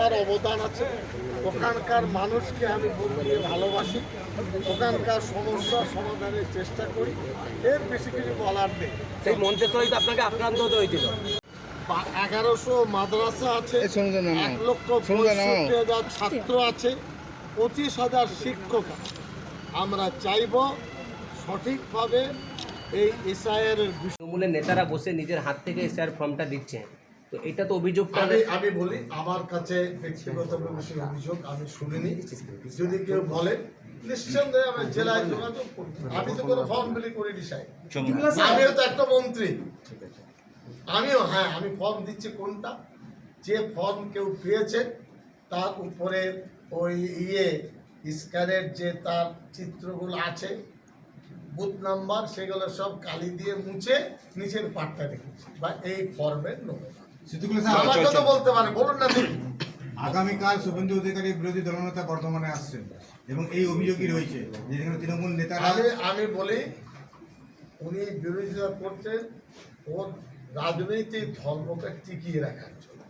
আমার অবদান আছে। ওখানকার মানুষকে আমি মন দিয়ে ভালোবাসি। ওখানকার সমস্যা সমাধানের চেষ্টা করি। এর বেশি কিছু বলার নেই। সেই মন্ত্রেশ্বরই তো আপনাকে আক্রান্ত হতে হয়েছিল। এগারোশো মাদ্রাসা আছে। এক লক্ষ পঁয়ষট্টি হাজার ছাত্র আছে। পঁচিশ হাজার শিক্ষক আমরা চাইব সঠিকভাবে এই এসআইয়ের তৃণমূলের নেতারা বসে নিজের হাত থেকে এসআর ফর্মটা দিচ্ছে তো এটা তো অভিযোগটা আমি আমি বলি আমার কাছে ব্যক্তিগত অভিযোগ আমি শুনিনি। যদি কেউ বলে নিঃসন্দেহে আমি জেলায় যোগাযোগ করি। আমি তো কোনো ফর্ম করিনি সাহেব। আমিও তো একটা মন্ত্রী। আমিও হ্যাঁ আমি ফর্ম দিচ্ছি কোনটা? যে ফর্ম কেউ পেয়েছে তার উপরে ওই ইয়ে স্ক্যানের যে তার চিত্রগুলো আছে বুথ নাম্বার সেগুলো সব কালি দিয়ে মুছে নিচের পাটটা রেখেছি। বা এই ফর্মের নমুনা বলতে পারে বলুন না আগামীকাল শুভেন্দু অধিকারী বিরোধী দলনেতা বর্ধমানে আসছেন এবং এই অভিযোগই রয়েছে যে যেখানে তৃণমূল নেতারা আমি আমি বলি উনি বিরোধিতা করছেন ও রাজনৈতিক ধর্মকে টিকিয়ে রাখার জন্য।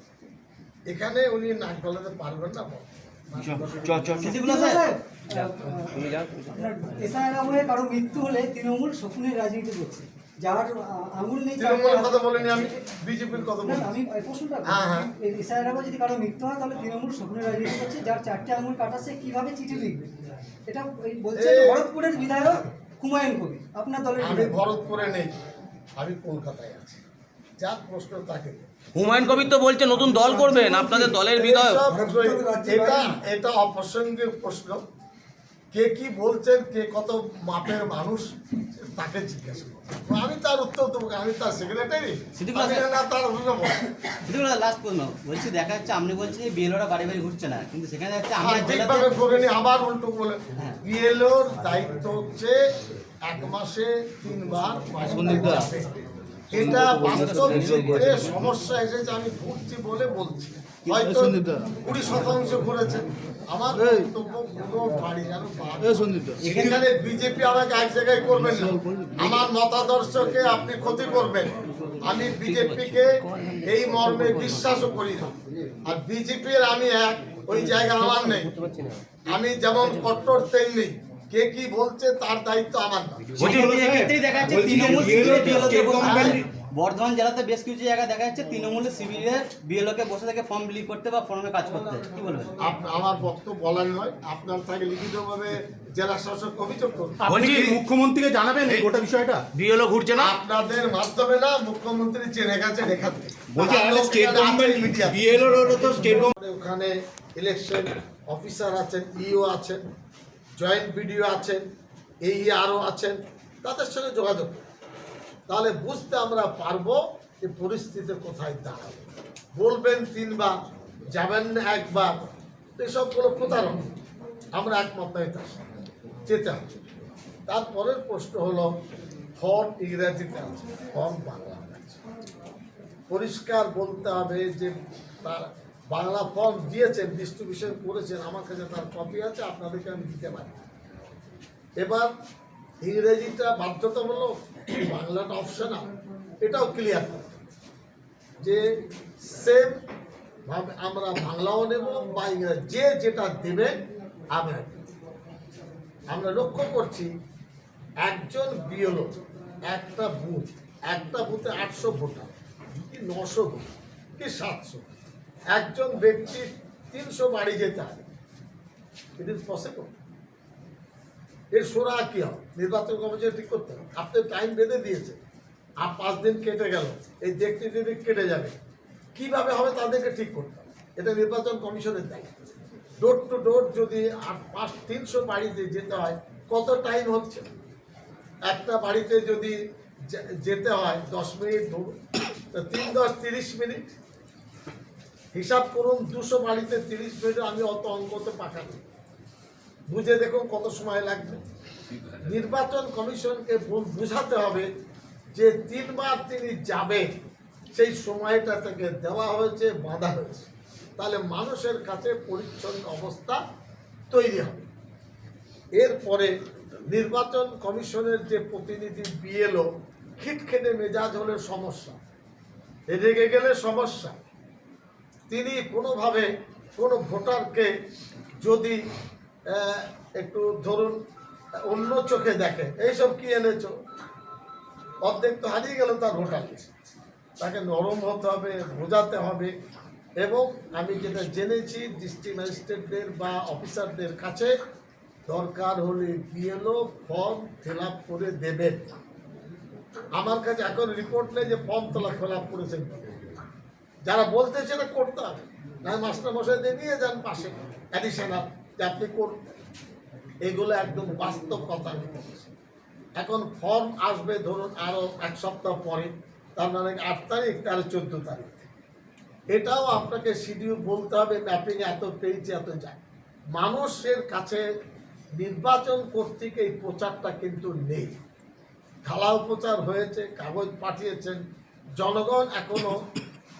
এখানে উনি নাক গলাতে পারবেন না কারও মৃত্যু হলে তৃণমূল শকুনের রাজনীতি করছে। যার আ- আঙুল নেই তৃণমূলের কথা বলিনি আমি বিজেপির কথা বলি আমি প্রশ্নটা হ্যাঁ, হ্যাঁ। এসআইআর যদি কারও মৃত্যু হয় তাহলে তৃণমূল শকুনের রাজনীতি করছে যার চারটে আঙুল কাটা সে কীভাবে চিঠি লিখবে? এটা এই বলছে ভরতপুরের বিধায়ক হুমায়ুন কবির আপনার দলের আমি বিধায়ক। ভরতপুরে নেই আমি কলকাতায় আছি। যার প্রশ্ন তাকে। হুমায়ুন কবির তো বলছে নতুন দল করবেন আপনাদের দলের বিধায়ক। এটা এটা অপ্রাসঙ্গিক প্রশ্ন। কে কি বলছেন কে কত মাপের মানুষ তাকে জিজ্ঞাসা করুন। আমি তার উত্তর দেবো আমি তার সেক্রেটারি না তার লাস্ট প্রশ্ন বলছি দেখা যাচ্ছে আপনি বলছেন বিএলওরা বাড়ি বাড়ি ঘুরছে না কিন্তু সেখানে যাচ্ছে আমরা জেলাতে ঠিকভাবে করে নি আবার উল্টো বলে হ্যাঁ। বিএলওর দায়িত্ব হচ্ছে এক মাসে তিনবার। এটা বাস্তব চিত্রে সমস্যা এসেছে আমি ঘুরছি বলে বলছি। হয়তো কুড়ি শতাংশ ঘুরেছে আমার এখানে বিজেপি আমাকে এক জায়গায় করবেন না। আমার মতাদর্শকে আপনি ক্ষতি করবেন। আমি বিজেপিকে এই মর্মে বিশ্বাসও করি না। আর বিজেপির আমি এক ওই জায়গা আমার নেই। আমি যেমন কট্টর তেমনি কে কি বলছে তার দায়িত্ব আমার বিএলওকে বসে বর্ধমান জেলাতে বেশ কিছু জায়গা দেখা যাচ্ছে তৃণমূলের শিবিরের বিএলওকে বসে থেকে ফর্ম বিলি করতে বা ফর্মে কাজ করতে। কি বলবেন? আমার বক্তব্য বলার নয় আপনার থাকে লিখিতভাবে জেলা শাসক অভিযোগ করুন। মুখ্যমন্ত্রীকে জানাবেন এই গোটা বিষয়টা? বিএলও ঘুরছে না? আপনাদের মাধ্যমে না মুখ্যমন্ত্রী জেনে গেছে দেখাতে বলছি আমাদের স্টেট গভর্নমেন্ট বিএলওর তো স্টেট ওখানে ইলেকশন অফিসার আছেন ইও আছেন। জয়েন্ট বিডিও আছেন, এই আরও আছেন, তাদের সঙ্গে যোগাযোগ। তাহলে বুঝতে আমরা পারব যে পরিস্থিতি কোথায় দাঁড়াবে। বলবেন তিনবার, যাবেন একবার এসবগুলো প্রতারণা আমরা একমত নয় তার সাথে যেতে হবে। তারপরের প্রশ্ন হলো, ফর্ম ইংরেজিতে আছে, ফর্ম বাংলা পরিষ্কার বলতে হবে যে তার বাংলা ফর্ম দিয়েছেন ডিস্ট্রিবিউশন করেছেন, আমার কাছে তার কপি আছে, আপনাদেরকে আমি দিতে পারি। এবার ইংরেজিটা বাধ্যতামূলক, বাংলাটা অপশনাল এটাও ক্লিয়ার যে সেম ভাবে আমরা বাংলাও নেব বা ইংরেজি, যে যেটা দেবে, আমরা আমরা লক্ষ্য করছি, একজন বিএলও একটা বুথ, একটা বুথে আটশো ভোটার, কি নশো ভোট কি সাতশো একজন ব্যক্তি তিনশো বাড়ি যেতে হবে। ইট ইজ পসিবল এর সোরা কি হবে? নির্বাচন কমিশন ঠিক করতে হবে। আপনি টাইম বেঁধে দিয়েছে আর পাঁচ দিন কেটে গেল। এই দেখতে যদি কেটে যাবে। কীভাবে হবে তাদেরকে ঠিক করতে হবে। এটা নির্বাচন কমিশনের দায়িত্ব। ডোর টু ডোর যদি আট পাঁচ, তিনশো বাড়িতে যেতে হয়, কত টাইম হচ্ছে? একটা বাড়িতে যদি যেতে হয় দশ মিনিট ধরুন তিন দশ, তিরিশ মিনিট হিসাব করুন, দুশো বাড়িতে তিরিশ মিনিট আমি অত অঙ্কতে পাঠাবো বুঝে দেখুন কত সময় লাগবে। নির্বাচন কমিশনকে বুঝাতে হবে যে তিনবার তিনি যাবেন, সেই সময়টা তাকে দেওয়া হয়েছে, বাঁধা হয়েছে। তাহলে মানুষের কাছে পরিচ্ছন্ন অবস্থা তৈরি হবে। এরপরে নির্বাচন কমিশনের যে প্রতিনিধি বিএলও, খিটখেটে মেজাজ হলে সমস্যা। রেগে গেলে সমস্যা। তিনি কোনোভাবে কোনো ভোটারকে যদি একটু ধরুন, অন্য চোখে দেখে, এইসব কি এনেছ? অর্ধেক তো হারিয়ে গেল তার ভোটার তাকে নরম হতে হবে, বোঝাতে হবে। এবং আমি যেটা জেনেছি, ডিস্ট্রিক্ট ম্যাজিস্ট্রেটদের বা অফিসারদের কাছে, দরকার হলে বিএলও ফর্ম ফিল করে দেবেন। আমার কাছে এখন রিপোর্ট নেই যে ফর্ম তোলা ফিল করেছেন যারা বলতে সেটা করতে হবে না, মাস্টার মশাইদের নিয়ে যান পাশে। অ্যাডিশনাল যে আপনি করুন এগুলো একদম বাস্তব কথা এখন ফর্ম আসবে ধরুন আরও এক সপ্তাহ পরে, তার মানে আট তারিখ, তাহলে চোদ্দ তারিখ। এটাও আপনাকে শিডিউল বলতে হবে ম্যাপিং এত পেয়েছে এত যায় মানুষের কাছে নির্বাচন কর্তৃক এই প্রচারটা কিন্তু নেই। ঢালাও প্রচার হয়েছে, কাগজ পাঠিয়েছেন। জনগণ এখনও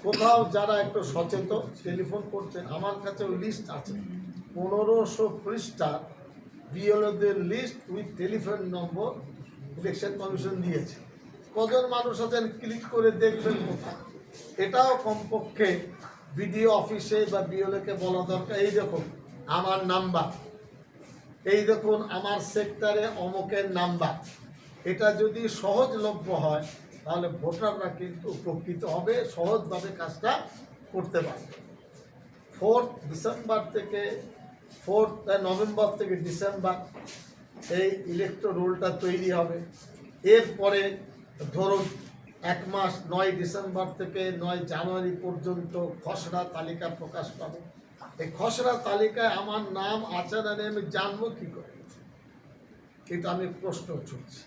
কোথাও যারা একটু সচেতন টেলিফোন করছেন, আমার কাছে লিস্ট আছে। পনেরোশো পৃষ্ঠা বিএলওদের list with telephone number election commission দিয়েছে কজন মানুষ আছেন ক্লিক করে দেখবেন কোথায়। এটাও কমপক্ষে বিডিও অফিসে বা বিএলওকে বলা দরকার। এই দেখুন, আমার নাম্বার এই দেখুন, আমার সেক্টরে অমুকের নাম্বার এটা যদি সহজলভ্য হয় তাহলে ভোটাররা কিন্তু উপকৃত হবে, সহজভাবে কাজটা করতে পারবে। ফোর্থ ডিসেম্বর থেকে ফোর্থ নভেম্বর থেকে ডিসেম্বর এই ইলেকট্রো রোলটা তৈরি হবে। এরপরে ধরুন এক মাস নয় ডিসেম্বর থেকে নয় জানুয়ারি পর্যন্ত খসড়া তালিকা প্রকাশ পাবে। এই খসড়া তালিকায় আমার নাম নেই আমি জানব কী করে? এটা আমি প্রশ্ন ছুটছি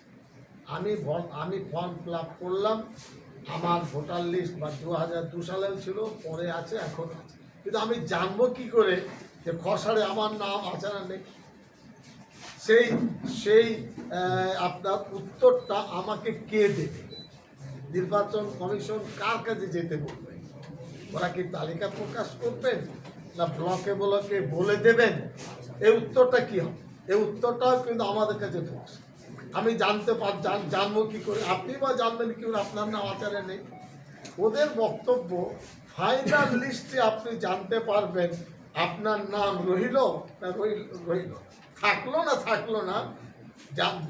আমি ভর- আমি ফর্ম ফিল করলাম। আমার ভোটার লিস্ট বা দু হাজার দু সালেও ছিল, পরে আছে, এখন আছে। কিন্তু আমি জানব কি করে যে খসারে আমার নাম আছে না নেই? সেই সেই আপনার উত্তরটা আমাকে কে দেবে? নির্বাচন কমিশন কার কাছে যেতে বলবে? ওরা কি তালিকা প্রকাশ করবেন না ব্লকে ব্লকে বলে দেবেন? এই উত্তরটা কি হবে? এই উত্তরটাও কিন্তু আমাদের কাছে ফোর্স আমি জানতে পার জান- জানব কি করে? আপনি বা জানবেন কি করে? আপনার নাম আচারে নেই। ওদের বক্তব্য ফাইনাল লিস্টে আপনি জানতে পারবেন আপনার নাম রহিল না রহিল রহিল। থাকল না থাকল না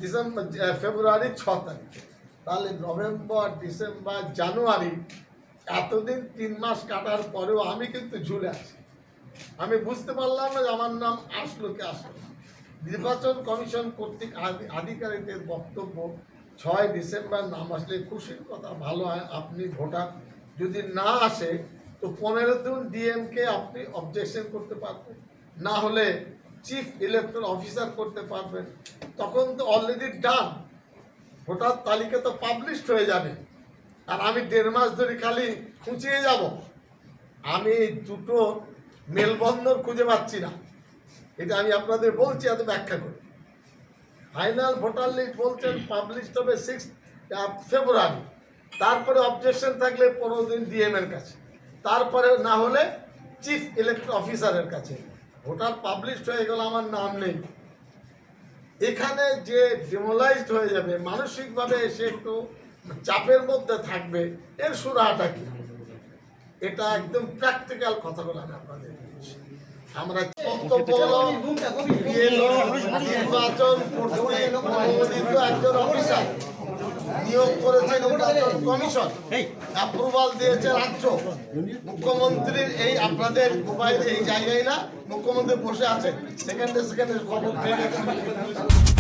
ডিসেম্বর ফেব্রুয়ারি ছ তারিখে। তাহলে নভেম্বর, ডিসেম্বর, জানুয়ারি, এতদিন তিন মাস কাটার পরেও আমি কিন্তু ঝুলে আছি। আমি বুঝতে পারলাম না যে আমার নাম আসলো কি আসলো। নির্বাচন কমিশন কর্তৃক আধি- আধিকারিকদের বক্তব্য ছয় ডিসেম্বর নাম আসলে খুশির কথা, ভালো হয় আপনি ভোটার। যদি না আসে, তো পনেরো দিন ডিএমকে আপনি অবজেকশন করতে পারবেন। না হলে চিফ ইলেকট্রাল অফিসার করতে পারবেন। তখন তো অলরেডি ডান ভোটার তালিকা তো পাবলিশড হয়ে যাবে। আর আমি দেড় মাস ধরে খালি খুঁচিয়ে যাব। আমি দুটো মেলবন্ধন খুঁজে পাচ্ছি না। এটা আমি আপনাদের বলছি, এত ব্যাখ্যা করি। ফাইনাল ভোটার লিস্ট বলছেন পাবলিশ হবে সিক্স ফেব্রুয়ারি তারপরে অবজেকশন থাকলে পনেরো দিন ডিএম এর কাছে। তারপরে না হলে চিফ ইলেকট্র অফিসারের কাছে। ভোটার পাবলিশড হয়ে গেল, আমার নাম নেই। এখানে যে ডিমোলাইজড হয়ে যাবে, মানসিকভাবে এসে একটু চাপের মধ্যে থাকবে, এর সুরাহাটা কি? এটা একদম প্র্যাকটিক্যাল কথাগুলো আমি আপনাদের। আমরা নির্বাচন একজন অফিসার নিয়োগ করেছে নির্বাচন কমিশন অ্যাপ্রুভাল দিয়েছে রাজ্য মুখ্যমন্ত্রীর এই আপনাদের মোবাইল এই জায়গায় না মুখ্যমন্ত্রী বসে আছেন সেকেন্ডে সেকেন্ডে খবর পেয়ে